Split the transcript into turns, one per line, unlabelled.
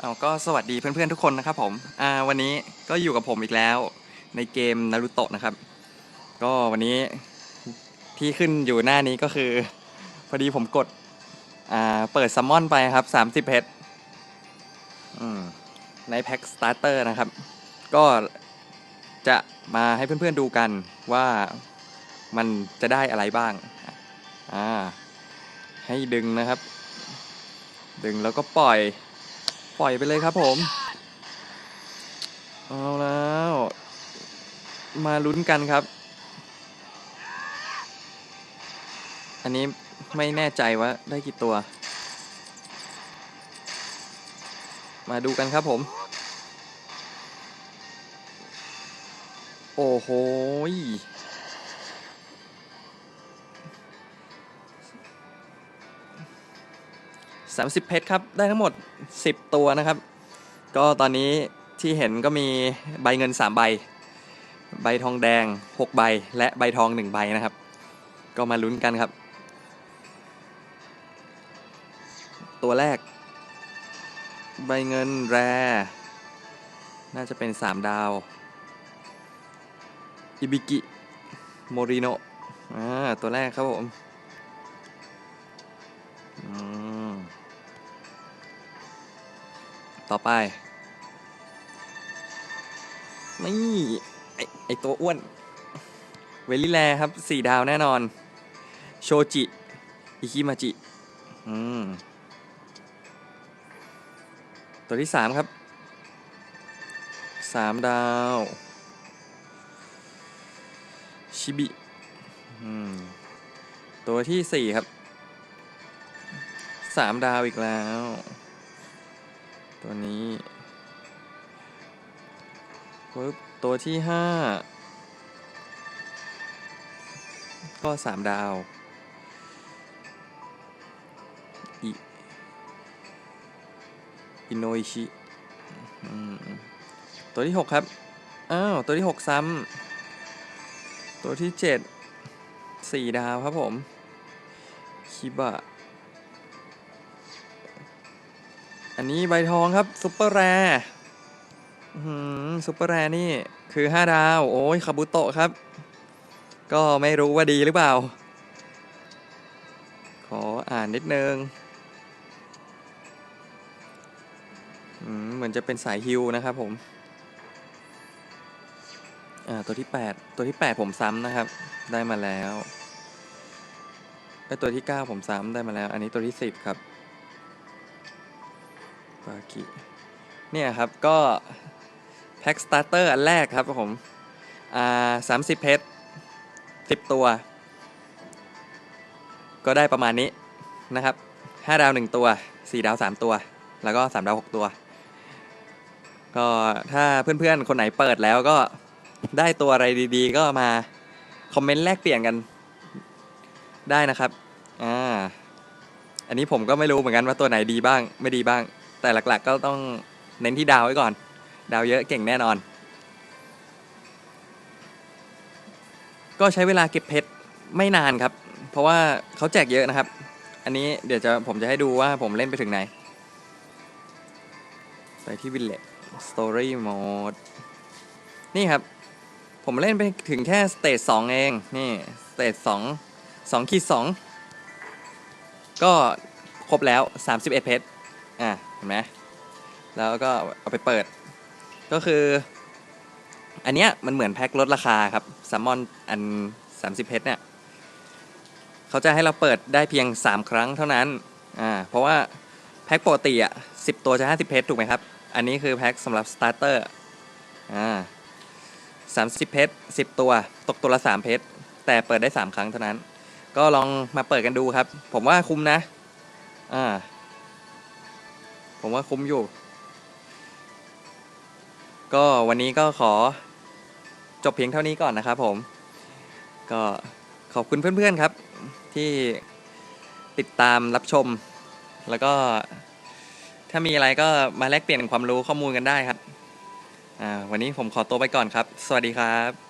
เอาก็สวัสดีเพื่อนๆทุกคนนะครับผมอ่าวันนี้ก็อยู่กับผมอีกแล้วในเกมนารูโตะนะครับ ก็วันนี้ที่ขึ้นอยู่หน้านี้ก็คือ พอดีผมกดอ่าเปิดซัมมอนไปครับ 30เพชรอืมในแพ็คสตาร์เตอร์นะครับ ก็จะมาให้เพื่อนๆดูกันว่ามันจะได้อะไรบ้าง อ่า ให้ดึงนะครับ ดึงแล้วก็ปล่อย ปล่อยไปเลยครับผม เอาแล้ว มาลุ้นกันครับ อันนี้ไม่แน่ใจว่าได้กี่ตัว มาดูกันครับผม โอ้โห ยสามสิบเพชรครับ ได้ทั้งหมดสิบตัวนะครับ ก็ตอนนี้ที่เห็นก็มีใบเงินสามใบ ใบทองแดงหกใบ และใบทองหนึ่งใบนะครับ ก็มาลุ้นกันครับ ตัวแรก ใบเงินแร น่าจะเป็นสามดาว อิบิกิ โมริโนอ่าตัวแรกครับผม อืม ต่อไป นี่ ไอไอตัวอ้วน เวลิแลครับสี่ดาวแน่นอน โชจิ อิคิมาจิ อืม ตัวที่สามครับ สามดาว ชิบิ อืม ตัวที่สี่ครับ สามดาวอีกแล้ว ตัวนี้ปึ๊บตัวที่ห้าก็สามดาวอิอินโนอิชิตัวที่หกครับ อ้าว ตัวที่หกซ้ำตัวที่เจ็ดสี่ดาวครับผม คิบะ อันนี้ใบทองครับซุปเปอร์แรร์ซุปเปอร์แรร์นี่คือ 5 ดาว โอ้ยคาบุโตะครับ ก็ไม่รู้ว่าดีหรือเปล่า ขออ่านนิดนึงเหมือนจะเป็นสายฮิวนะครับผม อ่าตัวที่ 8 ตัวที่ 8 ผมซ้ำนะครับ ได้มาแล้วไอตัวที่ 9 ผมซ้ำได้มาแล้ว อันนี้ตัวที่ 10 ครับ ปากิเนี่ยครับก็แพ็กสตาร์เตอร์อันแรกครับผมอ่าสามสิบเพชรสิบตัว ก็ได้ประมาณนี้นะครับห้าดาวหนึ่งตัวสี่ดาวสามตัว แล้วก็สามดาวหกตัว ก็ถ้าเพื่อนๆ คนไหนเปิดแล้วก็ได้ตัวอะไรดีๆ ก็มา คอมเมนต์แลกเปลี่ยนกันได้นะครับ อ่า อันนี้ผมก็ไม่รู้เหมือนกันว่าตัวไหนดีบ้าง ไม่ดีบ้าง แต่หลักๆก็ต้องเน้นที่ดาวไว้ก่อน ดาวเยอะเก่งแน่นอน ก็ใช้เวลาเก็บเพชรไม่นานครับ เพราะว่าเขาแจกเยอะนะครับ อันนี้เดี๋ยวจะผมจะให้ดูว่าผมเล่นไปถึงไหน ไปที่ Village Story Mode นี่ครับ ผมเล่นไปถึงแค่สเตจสองเอง นี่สเตจสองสองขีดสองก็ครบแล้ว 31 เพชรอะ เห็นไหมแล้วก็เอาไปเปิด ก็คือ อันเนี้ยมันเหมือนแพ็คลดราคาครับแซลมอนอัน 30เพชรเนี่ยเขาจะให้เราเปิดได้เพียง 3 ครั้งเท่านั้นอ่าเพราะว่าแพ็คปกติอะ10ตัวจะ 50เพชรถูกไหมครับ อันนี้คือแพ็คสำหรับสตาร์เตอร์อ่า30เพชร10ตัว ตกตัวละ3เพชรแต่เปิดได้3ครั้งเท่านั้น ก็ลองมาเปิดกันดูครับ ผมว่าคุ้มนะอ่า ผมว่าคุ้มอยู่ ก็วันนี้ก็ขอจบเพียงเท่านี้ก่อนนะครับผม ก็ขอบคุณเพื่อนๆครับ ที่ติดตามรับชม แล้วก็ถ้ามีอะไรก็มาแลกเปลี่ยนความรู้ข้อมูลกันได้ครับ วันนี้ผมขอตัวไปก่อนครับ สวัสดีครับ